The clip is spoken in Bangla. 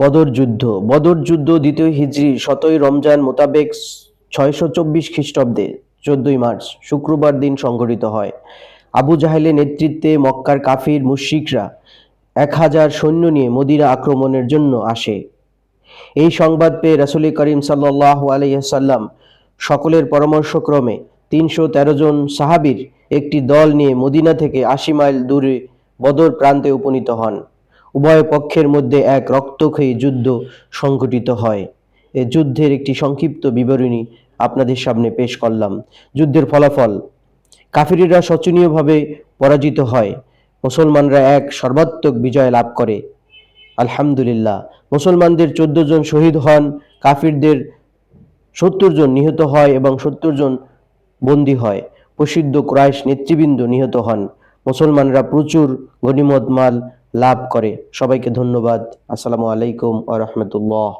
বদর যুদ্ধ। বদর যুদ্ধ দ্বিতীয় হিজরি শতই রমজান মোতাবেক ছয়শো চব্বিশ খ্রিস্টাব্দে, চোদ্দই মার্চ, শুক্রবার দিন সংঘটিত হয়। আবু জাহেলের নেতৃত্বে মক্কার কাফির, মুশরিকরা এক হাজার সৈন্য নিয়ে মদিনা আক্রমণের জন্য আসে। এই সংবাদ পেয়ে রাসুল করিম সাল্লাহ আলাইসাল্লাম সকলের পরামর্শক্রমে তিনশো তেরো জন সাহাবীর একটি দল নিয়ে মদিনা থেকে আশি মাইল দূরে বদর প্রান্তে উপনীত হন। উভয় পক্ষের মধ্যে এক রক্তক্ষয়ী যুদ্ধ সংঘটিত হয়। এ যুদ্ধের একটি সংক্ষিপ্ত বিবরণী আপনাদের সামনে পেশ করলাম। যুদ্ধের ফলাফল। কাফিরিরা শোচনীয়ভাবে পরাজিত হয়। মুসলমানরা এক সর্বাত্মক বিজয় লাভ করে। আলহামদুলিল্লাহ। মুসলমানদের চোদ্দ জন শহীদ হন, কাফিরদের সত্তর জন নিহত হয় এবং সত্তর জন বন্দী হয়। প্রসিদ্ধ ক্রাইশ নেতৃবৃন্দ নিহত হন। মুসলমানরা প্রচুর গনিমত মাল লাভ করে। সবাইকে ধন্যবাদ। আসসালামু আলাইকুম আ রহমতুল্লাহ।